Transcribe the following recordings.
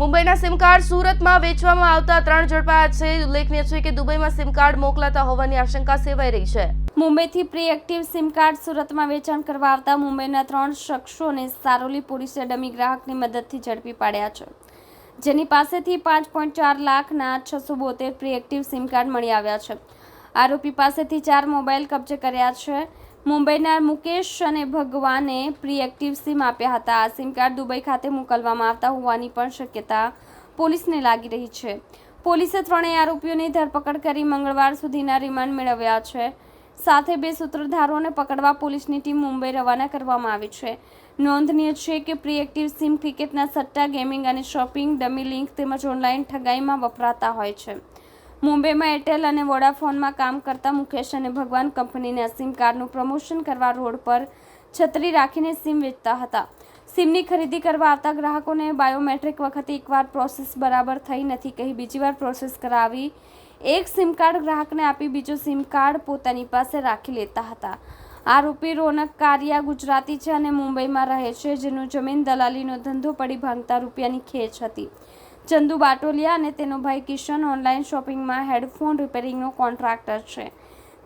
મુંબઈના sim card સુરતમાં વેચવામાં આવતા ત્રણ ઝડપાયા છે. ઉલ્લેખનીય છે કે દુબઈમાં સિમ કાર્ડ મોકલાતા હોવાની આશંકા સેવાઈ રહી છે. મુંબઈથી પ્રી એક્ટિવ સિમ કાર્ડ સુરતમાં વેચાણ કરવા આવતા મુંબઈના ત્રણ શખ્સોને સારોલી પોલીસે ડમી ગ્રાહકની મદદથી ઝડપી પાડ્યા છે. જેની પાસેથી પાંચ પોઈન્ટ ચાર લાખના છસો બોતેર પ્રી એક્ટિવ સિમ કાર્ડ મળી આવ્યા છે. આરોપી પાસેથી ચાર મોબાઈલ કબજે કર્યા છે. મુંબઈના મુકેશ અને ભગવાને પ્રી એક્ટિવ સિમ આપ્યા હતા. આ સિમ કાર્ડ દુબઈ ખાતે મોકલવામાં આવતા હોવાની પણ શક્યતા પોલીસને લાગી રહી છે. પોલીસે ત્રણેય આરોપીઓની ધરપકડ કરી મંગળવાર સુધીના રિમાન્ડ મેળવ્યા છે. સાથે બે સૂત્રધારોને પકડવા પોલીસની ટીમ મુંબઈ રવાના કરવામાં આવી છે. નોંધનીય છે કે પ્રિએક્ટિવ સિમ ક્રિકેટના સટ્ટા ગેમિંગ અને શોપિંગ, ડમી લિંક તેમજ ઓનલાઈન ઠગાઈમાં વપરાતા હોય છે. મુંબઈમાં એરટેલ અને વોડાફોનમાં કામ કરતા મુકેશ અને ભગવાન કંપનીના સિમ કાર્ડનું પ્રમોશન કરવા રોડ પર છત્રી રાખીને સિમ વેચતા હતા. સિમની ખરીદી કરવા આવતા ગ્રાહકોને બાયોમેટ્રિક વખતે એકવાર પ્રોસેસ બરાબર થઈ નથી કહી બીજી વાર પ્રોસેસ કરાવી એક સિમ કાર્ડ ગ્રાહકને આપી બીજો સિમ કાર્ડ પોતાની પાસે રાખી લેતા હતા. આરોપી રોનક કારિયા ગુજરાતી છે અને મુંબઈમાં રહે છે, જેનું જમીન દલાલીનો ધંધો પડી ભાંગતા રૂપિયાની ખેંચ હતી. ચંદુ બાટોલિયા અને તેનો ભાઈ કિશન ઓનલાઈન શોપિંગમાં હેડફોન રિપેરિંગનો કોન્ટ્રાક્ટર છે.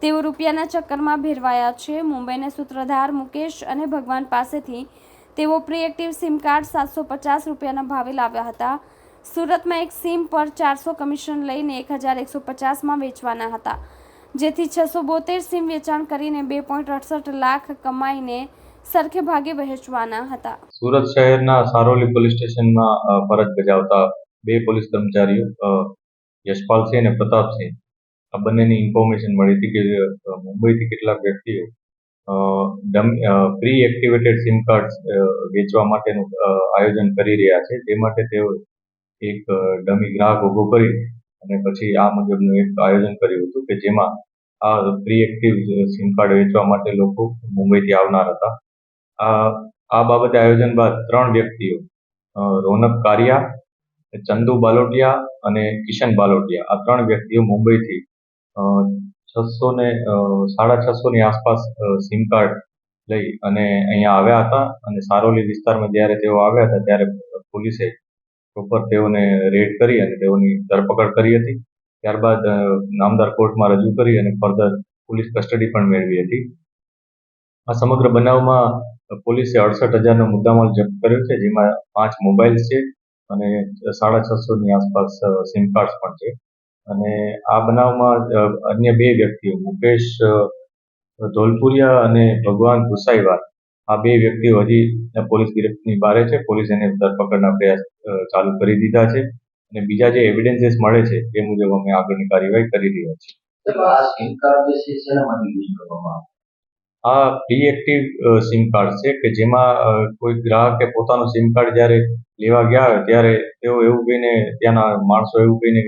તેઓ રૂપિયાના ચક્કરમાં ભેરવાયા છે. મુંબઈના સૂત્રધાર મુકેશ અને ભગવાન પાસેથી તેઓ પ્રિએક્ટિવ સિમ કાર્ડ સાતસો પચાસ રૂપિયાના ભાવે લાવ્યા હતા. સુરતમાં એક સિમ પર ચારસો કમિશન લઈને એક હજાર એકસો પચાસમાં વેચવાના હતા. જેથી છસો બોતેર સિમ વેચાણ કરીને બે પોઈન્ટ અડસઠ લાખ કમાઈને સરખે ભાગે વહેંચવાના હતા. સુરત શહેરના સારોલી પોલીસ સ્ટેશનમાં ફરજ બજાવતા બે પોલીસ કર્મચારીઓ યશપાલસિંહ અને પ્રતાપસિંહ, આ બંનેની ઇન્ફોર્મેશન મળી હતી કે મુંબઈથી કેટલાક વ્યક્તિઓ પ્રી એક્ટિવેટેડ સિમ કાર્ડ વેચવા માટેનું આયોજન કરી રહ્યા છે. તે માટે તેઓ એક ડમી ગ્રાહક ઊભો કરી અને પછી આ મુજબનું એક આયોજન કર્યું હતું કે જેમાં આ પ્રી એક્ટિવ સિમ કાર્ડ વેચવા માટે લોકો મુંબઈથી આવનાર હતા. આ આ બાબતે આયોજન બાદ ત્રણ વ્યક્તિઓ રોનક કારિયા, ચંદુ બાલોટિયા અને કિશન બાલોટિયા. આ ત્રણ વ્યક્તિઓ મુંબઈથી છસો ને સાડા છસો ની આસપાસ સિમ કાર્ડ લઈ અને અહીંયા આવ્યા હતા અને સારોલી વિસ્તારમાં જ્યારે તેઓ આવ્યા હતા ત્યારે પોલીસે પ્રોપર તેઓને રેડ કરી અને તેઓની ધરપકડ કરી હતી. ત્યારબાદ નામદાર કોર્ટમાં રજૂ કરી અને ફર્ધર પોલીસ કસ્ટડી પણ મેળવી હતી. આ સમગ્ર બનાવમાં પોલીસે અડસઠ હજારનો મુદ્દામાલ જપ્ત કર્યો છે, જેમાં પાંચ મોબાઈલ છે અને સાડા છસો ની આસપાસ સિમ કાર્ડ્સ પણ છે. અને આ બનાવમાં અન્ય બે વ્યક્તિઓ, મુકેશ ધોલપુરિયા અને ભગવાન ગુસાઈવાર આ બે વ્યક્તિઓ હજી પોલીસ ગિરફ્તની બહાર છે. પોલીસ એને ધરપકડના પ્રયાસ ચાલુ કરી દીધા છે. અને બીજા જે એવિડન્સીસ મળે છે તે મુજબ અમે આગળની કાર્યવાહી કરી રહ્યા છીએ. આ સિમ કાર્ડ જે છે શેના માટે યુઝ કરવામાં આવે આ પ્રી એક્ટિવ સિમ કાર્ડ છે કે જેમાં કોઈ ગ્રાહકે પોતાનું સિમ કાર્ડ જ્યારે લેવા ગયા ત્યારે તેઓ એવું કહીને ત્યાંના માણસો એવું કહીને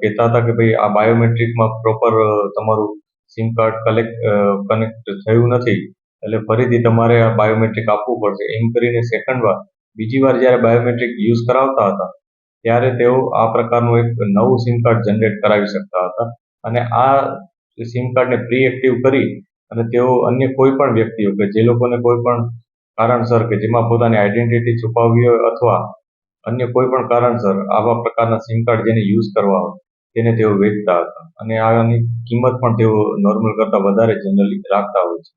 કહેતા હતા કે ભાઈ આ બાયોમેટ્રિકમાં પ્રોપર તમારું સિમ કાર્ડ કલેક્ટ કનેક્ટ થયું નથી. એટલે ફરીથી તમારે આ બાયોમેટ્રિક આપવું પડશે. એમ કરીને સેકન્ડ વાર, બીજી વાર જ્યારે બાયોમેટ્રિક યુઝ કરાવતા હતા, ત્યારે તેઓ આ પ્રકારનું એક નવું સિમ કાર્ડ જનરેટ કરાવી શકતા હતા. અને આ સિમ કાર્ડને પ્રી એક્ટિવ કરી અને તેઓ અન્ય કોઈ પણ વ્યક્તિઓ કે જે લોકોને કોઈ પણ કારણસર કે જેમાં પોતાની આઈડેન્ટિટી છુપાવવી હોય અથવા અન્ય કોઈ પણ કારણસર આવા પ્રકારના સિમ કાર્ડ જેને યુઝ કરવા હોય, તેને તેઓ વેચતા હતા. અને આની કિંમત પણ તેઓ નોર્મલ કરતાં વધારે જનરલી રાખતા હોય છે.